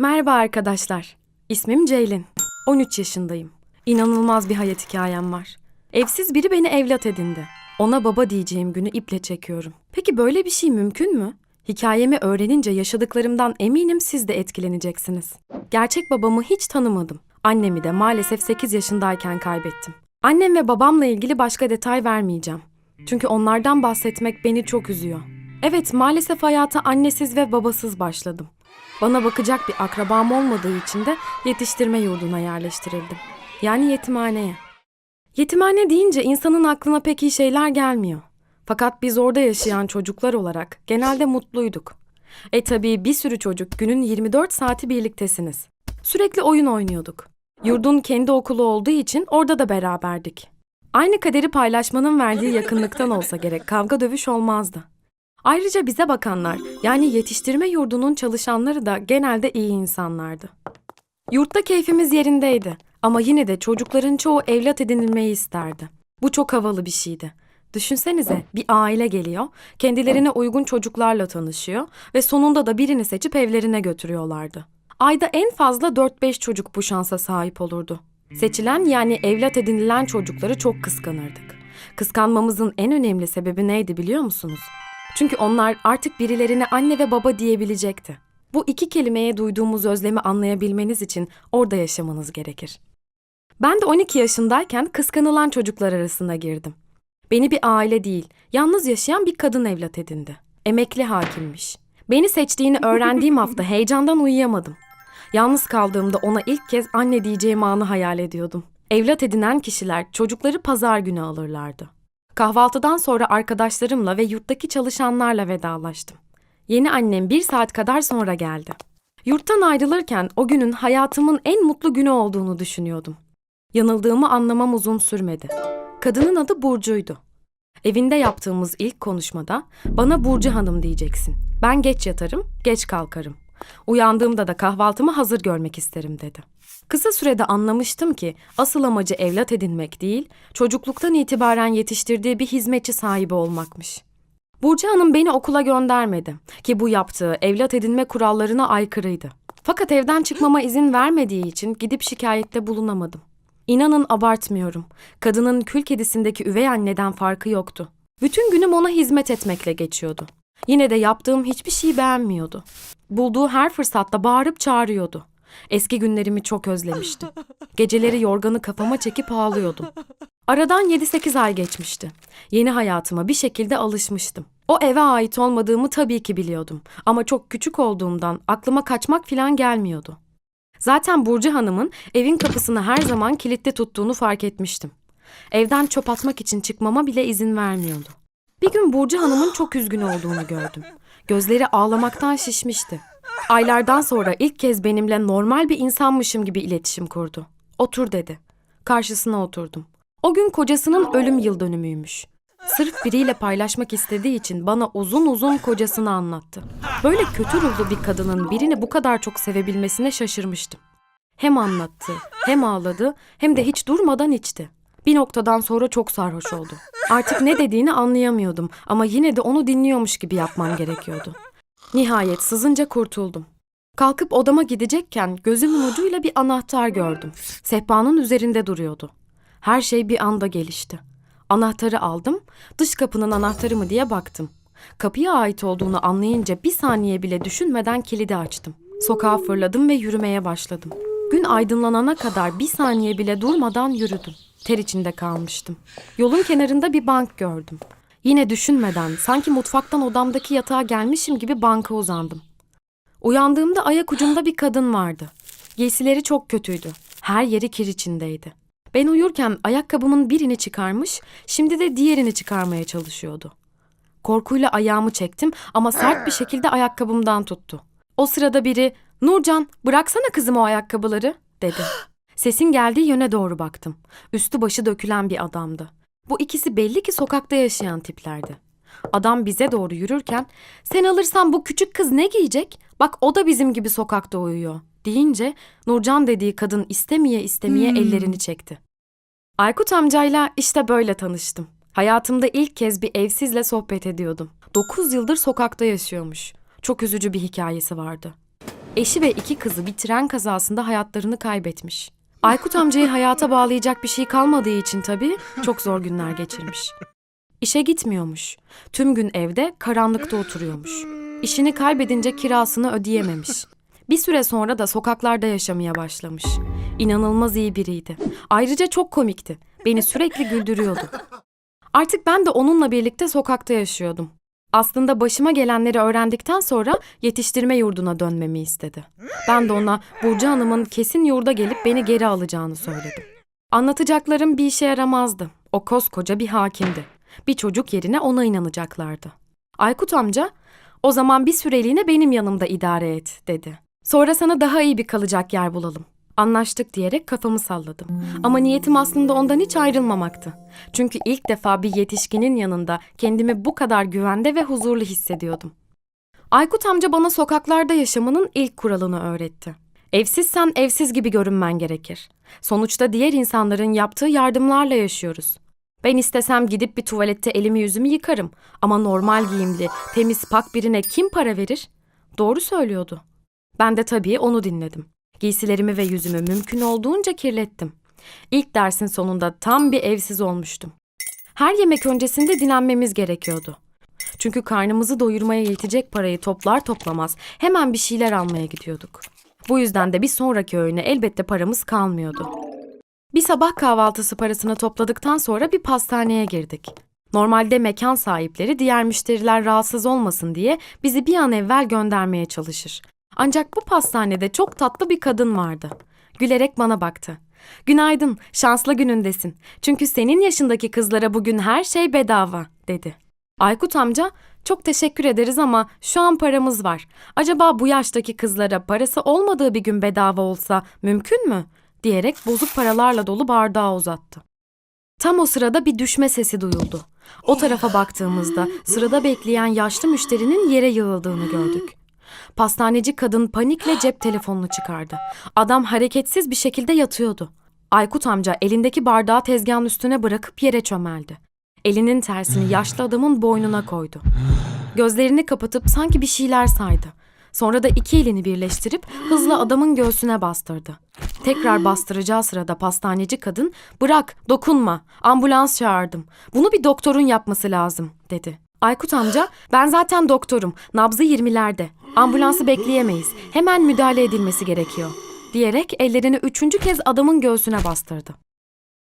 Merhaba arkadaşlar. İsmim Ceylin. 13 yaşındayım. İnanılmaz bir hayat hikayem var. Evsiz biri beni evlat edindi. Ona baba diyeceğim günü iple çekiyorum. Peki böyle bir şey mümkün mü? Hikayemi öğrenince yaşadıklarımdan eminim siz de etkileneceksiniz. Gerçek babamı hiç tanımadım. Annemi de maalesef 8 yaşındayken kaybettim. Annem ve babamla ilgili başka detay vermeyeceğim. Çünkü onlardan bahsetmek beni çok üzüyor. Evet, maalesef hayata annesiz ve babasız başladım. Bana bakacak bir akrabam olmadığı için de yetiştirme yurduna yerleştirildim. Yani yetimhaneye. Yetimhane deyince insanın aklına pek iyi şeyler gelmiyor. Fakat biz orada yaşayan çocuklar olarak genelde mutluyduk. E tabii bir sürü çocuk günün 24 saati birliktesiniz. Sürekli oyun oynuyorduk. Yurdun kendi okulu olduğu için orada da beraberdik. Aynı kaderi paylaşmanın verdiği yakınlıktan olsa gerek kavga dövüş olmazdı. Ayrıca bize bakanlar yani yetiştirme yurdunun çalışanları da genelde iyi insanlardı. Yurtta keyfimiz yerindeydi ama yine de çocukların çoğu evlat edinilmeyi isterdi. Bu çok havalı bir şeydi. Düşünsenize bir aile geliyor, kendilerine uygun çocuklarla tanışıyor ve sonunda da birini seçip evlerine götürüyorlardı. Ayda en fazla 4-5 çocuk bu şansa sahip olurdu. Seçilen yani evlat edinilen çocukları çok kıskanırdık. Kıskanmamızın en önemli sebebi neydi biliyor musunuz? Çünkü onlar artık birilerine anne ve baba diyebilecekti. Bu iki kelimeye duyduğumuz özlemi anlayabilmeniz için orada yaşamanız gerekir. Ben de 12 yaşındayken kıskanılan çocuklar arasına girdim. Beni bir aile değil, yalnız yaşayan bir kadın evlat edindi. Emekli hakimmiş. Beni seçtiğini öğrendiğim hafta heyecandan uyuyamadım. Yalnız kaldığımda ona ilk kez anne diyeceğim anı hayal ediyordum. Evlat edinen kişiler çocukları pazar günü alırlardı. Kahvaltıdan sonra arkadaşlarımla ve yurttaki çalışanlarla vedalaştım. Yeni annem bir saat kadar sonra geldi. Yurttan ayrılırken o günün hayatımın en mutlu günü olduğunu düşünüyordum. Yanıldığımı anlamam uzun sürmedi. Kadının adı Burcu'ydu. Evinde yaptığımız ilk konuşmada bana Burcu Hanım diyeceksin. Ben geç yatarım, geç kalkarım. Uyandığımda da kahvaltımı hazır görmek isterim dedi. Kısa sürede anlamıştım ki asıl amacı evlat edinmek değil, çocukluktan itibaren yetiştirdiği bir hizmetçi sahibi olmakmış. Burcu Hanım beni okula göndermedi ki bu yaptığı evlat edinme kurallarına aykırıydı. Fakat evden çıkmama izin vermediği için gidip şikayette bulunamadım. İnanın abartmıyorum. Kadının kül kedisindeki üvey anneden farkı yoktu. Bütün günüm ona hizmet etmekle geçiyordu. Yine de yaptığım hiçbir şeyi beğenmiyordu. Bulduğu her fırsatta bağırıp çağırıyordu. Eski günlerimi çok özlemiştim. Geceleri yorganı kafama çekip ağlıyordum. Aradan 7-8 ay geçmişti. Yeni hayatıma bir şekilde alışmıştım. O eve ait olmadığımı tabii ki biliyordum. Ama çok küçük olduğumdan aklıma kaçmak falan gelmiyordu. Zaten Burcu Hanım'ın evin kapısını her zaman kilitli tuttuğunu fark etmiştim. Evden çöp atmak için çıkmama bile izin vermiyordu. Bir gün Burcu Hanım'ın çok üzgün olduğunu gördüm. Gözleri ağlamaktan şişmişti. Aylardan sonra ilk kez benimle normal bir insanmışım gibi iletişim kurdu. Otur dedi. Karşısına oturdum. O gün kocasının ölüm yıl dönümüymüş. Sırf biriyle paylaşmak istediği için bana uzun uzun kocasını anlattı. Böyle kötü ruhlu bir kadının birini bu kadar çok sevebilmesine şaşırmıştım. Hem anlattı, hem ağladı, hem de hiç durmadan içti. Bir noktadan sonra çok sarhoş oldu. Artık ne dediğini anlayamıyordum ama yine de onu dinliyormuş gibi yapmam gerekiyordu. Nihayet sızınca kurtuldum. Kalkıp odama gidecekken gözümün ucuyla bir anahtar gördüm. Sehpanın üzerinde duruyordu. Her şey bir anda gelişti. Anahtarı aldım, dış kapının anahtarı mı diye baktım. Kapıya ait olduğunu anlayınca bir saniye bile düşünmeden kilidi açtım. Sokağa fırladım ve yürümeye başladım. Gün aydınlanana kadar bir saniye bile durmadan yürüdüm. Ter içinde kalmıştım. Yolun kenarında bir bank gördüm. Yine düşünmeden sanki mutfaktan odamdaki yatağa gelmişim gibi banka uzandım. Uyandığımda ayak ucumda bir kadın vardı. Giysileri çok kötüydü. Her yeri kir içindeydi. Ben uyurken ayakkabımın birini çıkarmış, şimdi de diğerini çıkarmaya çalışıyordu. Korkuyla ayağımı çektim ama sert bir şekilde ayakkabımdan tuttu. O sırada biri, "Nurcan, bıraksana kızım o ayakkabıları." dedi. Sesin geldiği yöne doğru baktım. Üstü başı dökülen bir adamdı. Bu ikisi belli ki sokakta yaşayan tiplerdi. Adam bize doğru yürürken, "Sen alırsan bu küçük kız ne giyecek? Bak o da bizim gibi sokakta uyuyor." deyince Nurcan dediği kadın istemeye istemeye ellerini çekti. Aykut amcayla işte böyle tanıştım. Hayatımda ilk kez bir evsizle sohbet ediyordum. 9 yıldır sokakta yaşıyormuş. Çok üzücü bir hikayesi vardı. Eşi ve iki kızı bir tren kazasında hayatlarını kaybetmiş. Aykut amcayı hayata bağlayacak bir şey kalmadığı için tabii çok zor günler geçirmiş. İşe gitmiyormuş. Tüm gün evde karanlıkta oturuyormuş. İşini kaybedince kirasını ödeyememiş. Bir süre sonra da sokaklarda yaşamaya başlamış. İnanılmaz iyi biriydi. Ayrıca çok komikti. Beni sürekli güldürüyordu. Artık ben de onunla birlikte sokakta yaşıyordum. Aslında başıma gelenleri öğrendikten sonra yetiştirme yurduna dönmemi istedi. Ben de ona Burcu Hanım'ın kesin yurda gelip beni geri alacağını söyledim. Anlatacaklarım bir işe yaramazdı. O koskoca bir hakimdi. Bir çocuk yerine ona inanacaklardı. Aykut amca, o zaman bir süreliğine benim yanımda idare et, dedi. Sonra sana daha iyi bir kalacak yer bulalım. Anlaştık diyerek kafamı salladım. Ama niyetim aslında ondan hiç ayrılmamaktı. Çünkü ilk defa bir yetişkinin yanında kendimi bu kadar güvende ve huzurlu hissediyordum. Aykut amca bana sokaklarda yaşamanın ilk kuralını öğretti. Evsizsen evsiz gibi görünmen gerekir. Sonuçta diğer insanların yaptığı yardımlarla yaşıyoruz. Ben istesem gidip bir tuvalette elimi yüzümü yıkarım ama normal giyimli, temiz pak birine kim para verir? Doğru söylüyordu. Ben de tabii onu dinledim. Giysilerimi ve yüzümü mümkün olduğunca kirlettim. İlk dersin sonunda tam bir evsiz olmuştum. Her yemek öncesinde dinlenmemiz gerekiyordu. Çünkü karnımızı doyurmaya yetecek parayı toplar toplamaz hemen bir şeyler almaya gidiyorduk. Bu yüzden de bir sonraki öğüne elbette paramız kalmıyordu. Bir sabah kahvaltısı parasını topladıktan sonra bir pastaneye girdik. Normalde mekan sahipleri diğer müşteriler rahatsız olmasın diye bizi bir an evvel göndermeye çalışır. Ancak bu pastanede çok tatlı bir kadın vardı. Gülerek bana baktı. Günaydın, şanslı günündesin. Çünkü senin yaşındaki kızlara bugün her şey bedava, dedi. Aykut amca, çok teşekkür ederiz ama şu an paramız var. Acaba bu yaştaki kızlara parası olmadığı bir gün bedava olsa mümkün mü? diyerek bozuk paralarla dolu bardağı uzattı. Tam o sırada bir düşme sesi duyuldu. O tarafa baktığımızda sırada bekleyen yaşlı müşterinin yere yığıldığını gördük. Pastaneci kadın panikle cep telefonunu çıkardı. Adam hareketsiz bir şekilde yatıyordu. Aykut amca elindeki bardağı tezgahın üstüne bırakıp yere çömeldi. Elinin tersini yaşlı adamın boynuna koydu. Gözlerini kapatıp sanki bir şeyler saydı. Sonra da iki elini birleştirip hızla adamın göğsüne bastırdı. Tekrar bastıracağı sırada pastaneci kadın "Bırak, dokunma. Ambulans çağırdım. Bunu bir doktorun yapması lazım." dedi. Aykut amca, "Ben zaten doktorum. Nabzı 20'lerde. Ambulansı bekleyemeyiz. Hemen müdahale edilmesi gerekiyor." diyerek ellerini üçüncü kez adamın göğsüne bastırdı.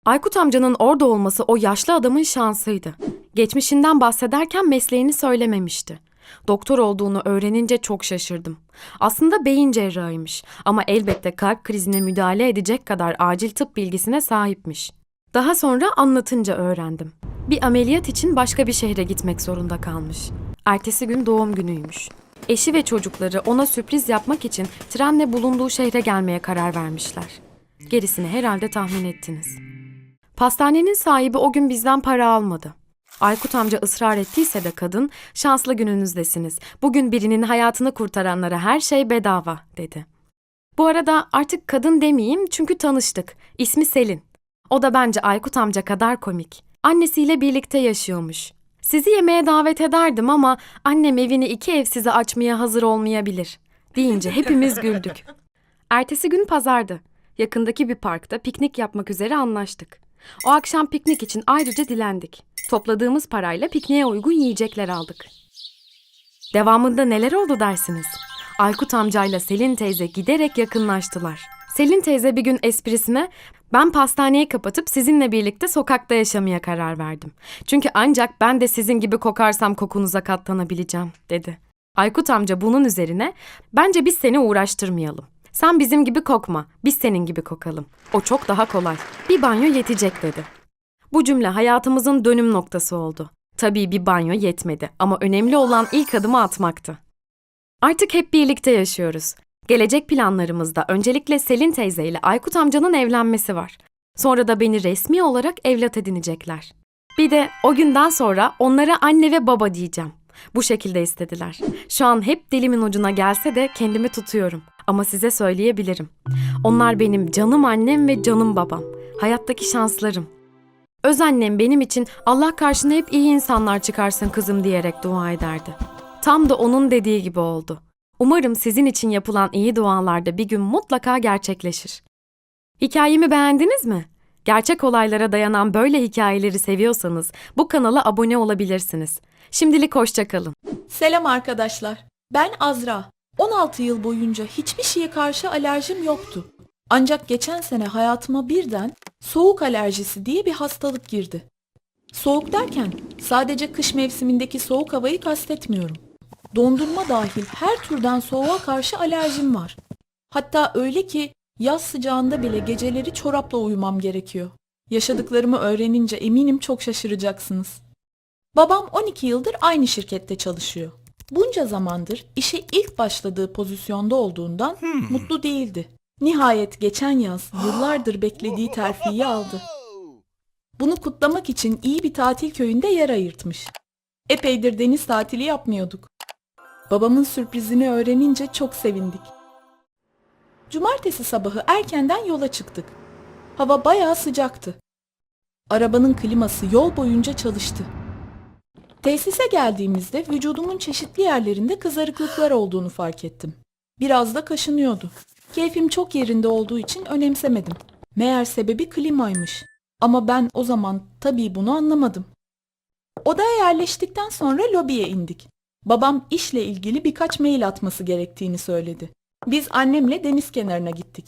Aykut amcanın orada olması o yaşlı adamın şansıydı. Geçmişinden bahsederken mesleğini söylememişti. Doktor olduğunu öğrenince çok şaşırdım. Aslında beyin cerrahıymış ama elbette kalp krizine müdahale edecek kadar acil tıp bilgisine sahipmiş. Daha sonra anlatınca öğrendim. Bir ameliyat için başka bir şehre gitmek zorunda kalmış. Ertesi gün doğum günüymüş. Eşi ve çocukları ona sürpriz yapmak için trenle bulunduğu şehre gelmeye karar vermişler. Gerisini herhalde tahmin ettiniz. Pastanenin sahibi o gün bizden para almadı. Aykut amca ısrar ettiyse de kadın, şanslı gününüzdesiniz. Bugün birinin hayatını kurtaranlara her şey bedava, dedi. Bu arada artık kadın demeyeyim çünkü tanıştık. İsmi Selin. O da bence Aykut amca kadar komik. Annesiyle birlikte yaşıyormuş. Sizi yemeğe davet ederdim ama annem evini iki ev size açmaya hazır olmayabilir. Deyince hepimiz güldük. Ertesi gün pazardı. Yakındaki bir parkta piknik yapmak üzere anlaştık. O akşam piknik için ayrıca dilendik. Topladığımız parayla pikniğe uygun yiyecekler aldık. Devamında neler oldu dersiniz? Aykut amcayla Selin teyze giderek yakınlaştılar. Selin teyze bir gün esprisine ben pastaneyi kapatıp sizinle birlikte sokakta yaşamaya karar verdim. Çünkü ancak ben de sizin gibi kokarsam kokunuza katlanabileceğim dedi. Aykut amca bunun üzerine bence biz seni uğraştırmayalım. Sen bizim gibi kokma, biz senin gibi kokalım. O çok daha kolay. Bir banyo yetecek dedi. Bu cümle hayatımızın dönüm noktası oldu. Tabii bir banyo yetmedi ama önemli olan ilk adımı atmaktı. Artık hep birlikte yaşıyoruz. Gelecek planlarımızda öncelikle Selin teyze ile Aykut amcanın evlenmesi var. Sonra da beni resmi olarak evlat edinecekler. Bir de o günden sonra onlara anne ve baba diyeceğim. Bu şekilde istediler. Şu an hep dilimin ucuna gelse de kendimi tutuyorum. Ama size söyleyebilirim. Onlar benim canım annem ve canım babam. Hayattaki şanslarım. Öz annem benim için Allah karşına hep iyi insanlar çıkarsın kızım diyerek dua ederdi. Tam da onun dediği gibi oldu. Umarım sizin için yapılan iyi dualar da bir gün mutlaka gerçekleşir. Hikayemi beğendiniz mi? Gerçek olaylara dayanan böyle hikayeleri seviyorsanız bu kanala abone olabilirsiniz. Şimdilik hoşça kalın. Selam arkadaşlar. Ben Azra. 16 yıl boyunca hiçbir şeye karşı alerjim yoktu. Ancak geçen sene hayatıma birden soğuk alerjisi diye bir hastalık girdi. Soğuk derken sadece kış mevsimindeki soğuk havayı kastetmiyorum. Dondurma dahil her türden soğuğa karşı alerjim var. Hatta öyle ki yaz sıcağında bile geceleri çorapla uyumam gerekiyor. Yaşadıklarımı öğrenince eminim çok şaşıracaksınız. Babam 12 yıldır aynı şirkette çalışıyor. Bunca zamandır işe ilk başladığı pozisyonda olduğundan mutlu değildi. Nihayet geçen yaz yıllardır beklediği terfiyi aldı. Bunu kutlamak için iyi bir tatil köyünde yer ayırtmış. Epeydir deniz tatili yapmıyorduk. Babamın sürprizini öğrenince çok sevindik. Cumartesi sabahı erkenden yola çıktık. Hava bayağı sıcaktı. Arabanın kliması yol boyunca çalıştı. Tesise geldiğimizde vücudumun çeşitli yerlerinde kızarıklıklar olduğunu fark ettim. Biraz da kaşınıyordu. Keyfim çok yerinde olduğu için önemsemedim. Meğer sebebi klimaymış. Ama ben o zaman tabii bunu anlamadım. Odaya yerleştikten sonra lobiye indik. Babam işle ilgili birkaç mail atması gerektiğini söyledi. Biz annemle deniz kenarına gittik.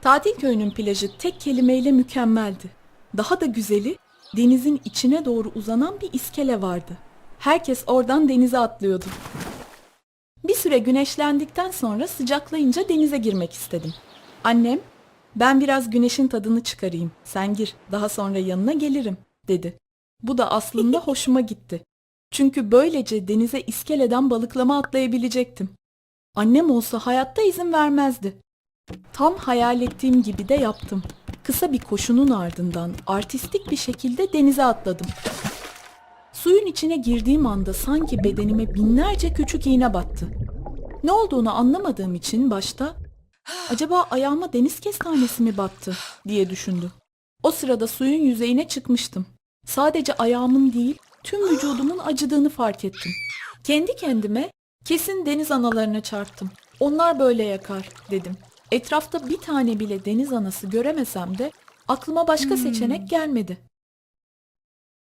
Tatil köyünün plajı tek kelimeyle mükemmeldi. Daha da güzeli denizin içine doğru uzanan bir iskele vardı. Herkes oradan denize atlıyordu. Bir süre güneşlendikten sonra sıcaklayınca denize girmek istedim. Annem, ben biraz güneşin tadını çıkarayım, sen gir, daha sonra yanına gelirim, dedi. Bu da aslında hoşuma gitti. Çünkü böylece denize iskeleden balıklama atlayabilecektim. Annem olsa hayatta izin vermezdi. Tam hayal ettiğim gibi de yaptım. Kısa bir koşunun ardından artistik bir şekilde denize atladım. Suyun içine girdiğim anda sanki bedenime binlerce küçük iğne battı. Ne olduğunu anlamadığım için başta acaba ayağıma deniz kestanesi mi battı diye düşündüm. O sırada suyun yüzeyine çıkmıştım. Sadece ayağımın değil tüm vücudumun acıdığını fark ettim. Kendi kendime kesin deniz analarına çarptım. Onlar böyle yakar dedim. Etrafta bir tane bile deniz anası göremesem de aklıma başka seçenek gelmedi.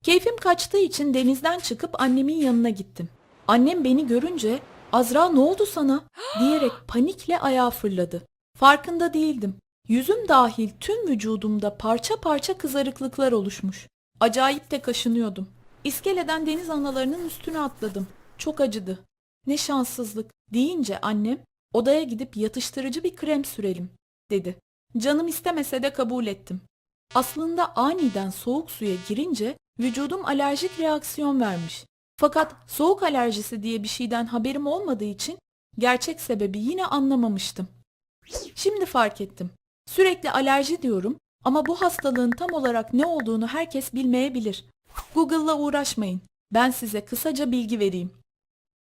Keyfim kaçtığı için denizden çıkıp annemin yanına gittim. Annem beni görünce Azra ne oldu sana diyerek panikle ayağa fırladı. Farkında değildim. Yüzüm dahil tüm vücudumda parça parça kızarıklıklar oluşmuş. Acayip de kaşınıyordum. İskeleden deniz analarının üstüne atladım. Çok acıdı. Ne şanssızlık deyince annem odaya gidip yatıştırıcı bir krem sürelim dedi. Canım istemese de kabul ettim. Aslında aniden soğuk suya girince vücudum alerjik reaksiyon vermiş. Fakat soğuk alerjisi diye bir şeyden haberim olmadığı için gerçek sebebi yine anlamamıştım. Şimdi fark ettim. Sürekli alerji diyorum ama bu hastalığın tam olarak ne olduğunu herkes bilmeyebilir. Google'la uğraşmayın. Ben size kısaca bilgi vereyim.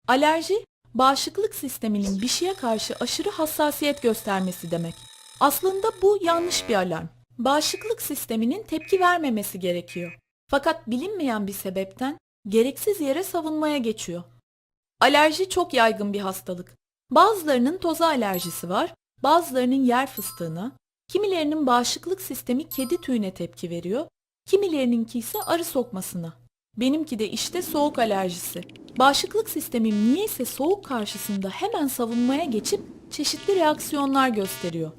Alerji, bağışıklık sisteminin bir şeye karşı aşırı hassasiyet göstermesi demek. Aslında bu yanlış bir alarm. Bağışıklık sisteminin tepki vermemesi gerekiyor. Fakat bilinmeyen bir sebepten gereksiz yere savunmaya geçiyor. Alerji çok yaygın bir hastalık. Bazılarının toza alerjisi var, bazılarının yer fıstığına, kimilerinin bağışıklık sistemi kedi tüyüne tepki veriyor, kimilerininki ise arı sokmasına. Benimki de işte soğuk alerjisi. Bağışıklık sistemim niyeyse soğuk karşısında hemen savunmaya geçip çeşitli reaksiyonlar gösteriyor.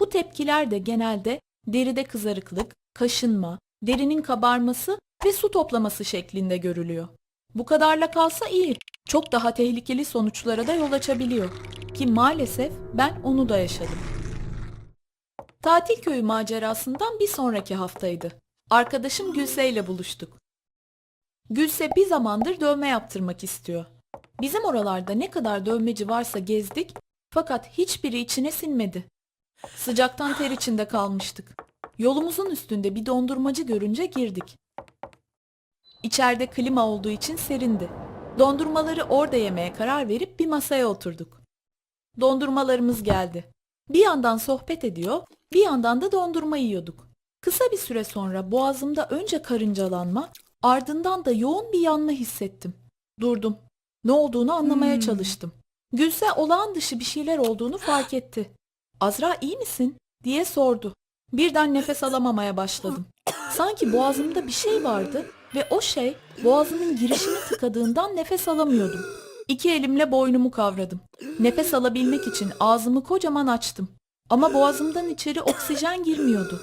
Bu tepkiler de genelde deride kızarıklık, kaşınma, derinin kabarması ve su toplaması şeklinde görülüyor. Bu kadarla kalsa iyi. Çok daha tehlikeli sonuçlara da yol açabiliyor. Ki maalesef ben onu da yaşadım. Tatil köyü macerasından bir sonraki haftaydı. Arkadaşım Gülse ile buluştuk. Gülse bir zamandır dövme yaptırmak istiyor. Bizim oralarda ne kadar dövmeci varsa gezdik fakat hiçbiri içine sinmedi. Sıcaktan ter içinde kalmıştık. Yolumuzun üstünde bir dondurmacı görünce girdik. İçeride klima olduğu için serindi. Dondurmaları orada yemeye karar verip bir masaya oturduk. Dondurmalarımız geldi. Bir yandan sohbet ediyor, bir yandan da dondurma yiyorduk. Kısa bir süre sonra boğazımda önce karıncalanma, ardından da yoğun bir yanma hissettim. Durdum. Ne olduğunu anlamaya çalıştım. Gülse olağan dışı bir şeyler olduğunu fark etti. Azra iyi misin? diye sordu. Birden nefes alamamaya başladım. Sanki boğazımda bir şey vardı ve o şey boğazımın girişini tıkadığından nefes alamıyordum. İki elimle boynumu kavradım. Nefes alabilmek için ağzımı kocaman açtım. Ama boğazımdan içeri oksijen girmiyordu.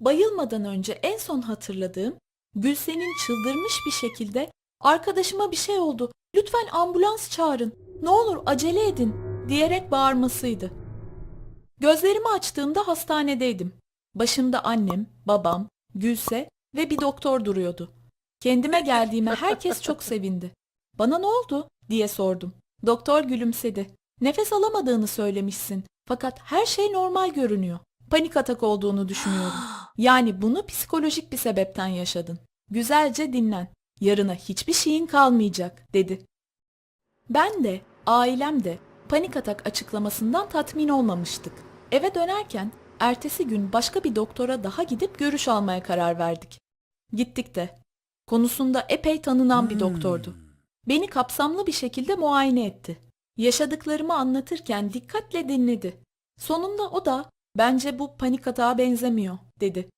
Bayılmadan önce en son hatırladığım Gülsen'in çıldırmış bir şekilde arkadaşıma bir şey oldu. Lütfen ambulans çağırın. Ne olur acele edin diyerek bağırmasıydı. Gözlerimi açtığımda hastanedeydim. Başımda annem, babam, Gülse ve bir doktor duruyordu. Kendime geldiğime herkes çok sevindi. Bana ne oldu diye sordum. Doktor gülümsedi. Nefes alamadığını söylemişsin. Fakat her şey normal görünüyor. Panik atak olduğunu düşünüyorum. Yani bunu psikolojik bir sebepten yaşadın. Güzelce dinlen. Yarına hiçbir şeyin kalmayacak dedi. Ben de, ailem de panik atak açıklamasından tatmin olmamıştık. Eve dönerken ertesi gün başka bir doktora daha gidip görüş almaya karar verdik. Gittik de. Konusunda epey tanınan bir doktordu. Beni kapsamlı bir şekilde muayene etti. Yaşadıklarımı anlatırken dikkatle dinledi. Sonunda o da bence bu panik atağa benzemiyor dedi.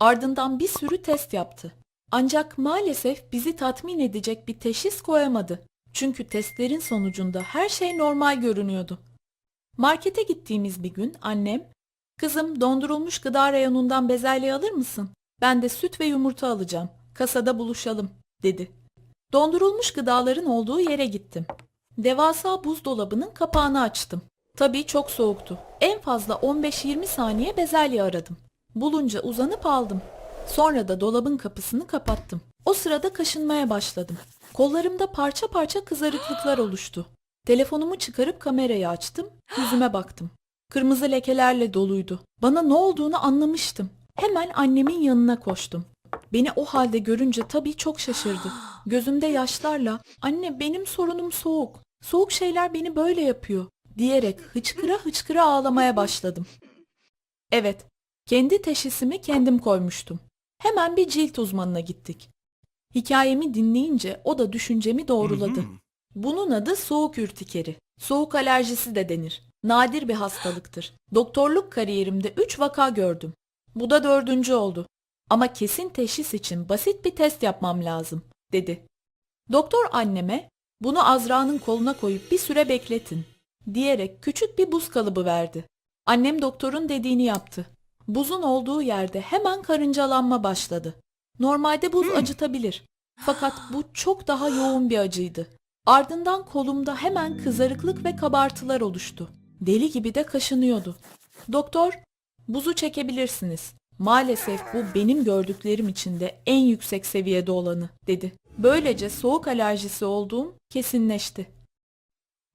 Ardından bir sürü test yaptı. Ancak maalesef bizi tatmin edecek bir teşhis koyamadı. Çünkü testlerin sonucunda her şey normal görünüyordu. Markete gittiğimiz bir gün annem, "Kızım dondurulmuş gıda reyonundan bezelye alır mısın? Ben de süt ve yumurta alacağım. Kasada buluşalım." dedi. Dondurulmuş gıdaların olduğu yere gittim. Devasa buzdolabının kapağını açtım. Tabii çok soğuktu. En fazla 15-20 saniye bezelye aradım. Bulunca uzanıp aldım. Sonra da dolabın kapısını kapattım. O sırada kaşınmaya başladım. Kollarımda parça parça kızarıklıklar oluştu. Telefonumu çıkarıp kamerayı açtım, yüzüme baktım. Kırmızı lekelerle doluydu. Bana ne olduğunu anlamıştım. Hemen annemin yanına koştum. Beni o halde görünce tabii çok şaşırdı. Gözümde yaşlarla "Anne benim sorunum soğuk. Soğuk şeyler beni böyle yapıyor." Diyerek hıçkıra hıçkıra ağlamaya başladım. Evet, kendi teşhisimi kendim koymuştum. Hemen bir cilt uzmanına gittik. Hikayemi dinleyince o da düşüncemi doğruladı. Bunun adı soğuk ürtikeri. Soğuk alerjisi de denir. Nadir bir hastalıktır. Doktorluk kariyerimde 3 vaka gördüm. Bu da dördüncü oldu. Ama kesin teşhis için basit bir test yapmam lazım, dedi. Doktor anneme, bunu Azra'nın koluna koyup bir süre bekletin, diyerek küçük bir buz kalıbı verdi. Annem doktorun dediğini yaptı. Buzun olduğu yerde hemen karıncalanma başladı. Normalde buz acıtabilir. Fakat bu çok daha yoğun bir acıydı. Ardından kolumda hemen kızarıklık ve kabartılar oluştu. Deli gibi de kaşınıyordu. Doktor, buzu çekebilirsiniz. Maalesef bu benim gördüklerim içinde en yüksek seviyede olanı, dedi. Böylece soğuk alerjisi olduğum kesinleşti.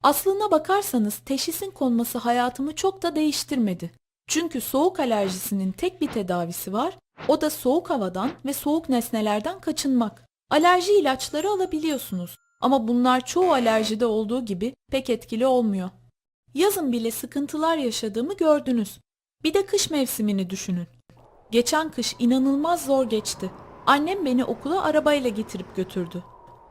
Aslına bakarsanız teşhisin konması hayatımı çok da değiştirmedi. Çünkü soğuk alerjisinin tek bir tedavisi var, o da soğuk havadan ve soğuk nesnelerden kaçınmak. Alerji ilaçları alabiliyorsunuz ama bunlar çoğu alerjide olduğu gibi pek etkili olmuyor. Yazın bile sıkıntılar yaşadığımı gördünüz. Bir de kış mevsimini düşünün. Geçen kış inanılmaz zor geçti. Annem beni okula arabayla getirip götürdü.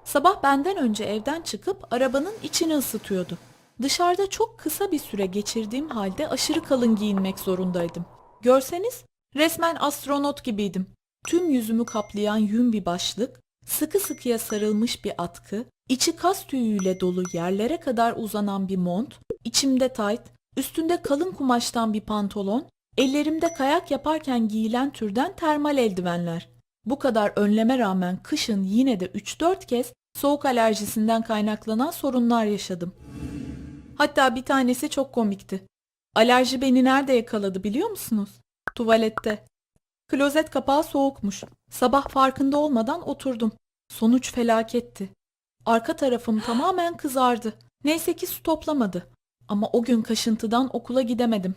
Sabah benden önce evden çıkıp arabanın içini ısıtıyordu. Dışarıda çok kısa bir süre geçirdiğim halde aşırı kalın giyinmek zorundaydım. Görseniz resmen astronot gibiydim. Tüm yüzümü kaplayan yün bir başlık, sıkı sıkıya sarılmış bir atkı, içi kas tüyüyle dolu yerlere kadar uzanan bir mont, içimde tayt, üstünde kalın kumaştan bir pantolon, ellerimde kayak yaparken giyilen türden termal eldivenler. Bu kadar önleme rağmen kışın yine de 3-4 kez soğuk alerjisinden kaynaklanan sorunlar yaşadım. Hatta bir tanesi çok komikti. Alerji beni nerede yakaladı biliyor musunuz? Tuvalette. Klozet kapağı soğukmuş. Sabah farkında olmadan oturdum. Sonuç felaketti. Arka tarafım tamamen kızardı. Neyse ki su toplamadı. Ama o gün kaşıntıdan okula gidemedim.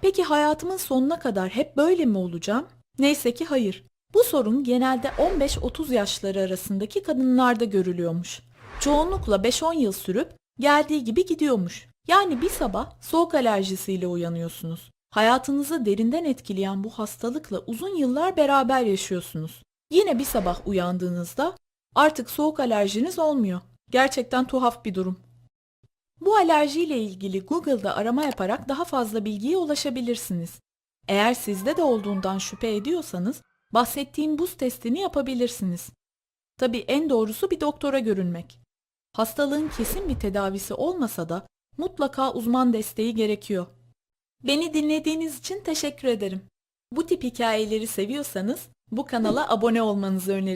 Peki hayatımın sonuna kadar hep böyle mi olacağım? Neyse ki hayır. Bu sorun genelde 15-30 yaşları arasındaki kadınlarda görülüyormuş. Çoğunlukla 5-10 yıl sürüp geldiği gibi gidiyormuş. Yani bir sabah soğuk alerjisiyle uyanıyorsunuz. Hayatınızı derinden etkileyen bu hastalıkla uzun yıllar beraber yaşıyorsunuz. Yine bir sabah uyandığınızda artık soğuk alerjiniz olmuyor. Gerçekten tuhaf bir durum. Bu alerjiyle ilgili Google'da arama yaparak daha fazla bilgiye ulaşabilirsiniz. Eğer sizde de olduğundan şüphe ediyorsanız bahsettiğim buz testini yapabilirsiniz. Tabii en doğrusu bir doktora görünmek. Hastalığın kesin bir tedavisi olmasa da mutlaka uzman desteği gerekiyor. Beni dinlediğiniz için teşekkür ederim. Bu tip hikayeleri seviyorsanız bu kanala abone olmanızı öneririm.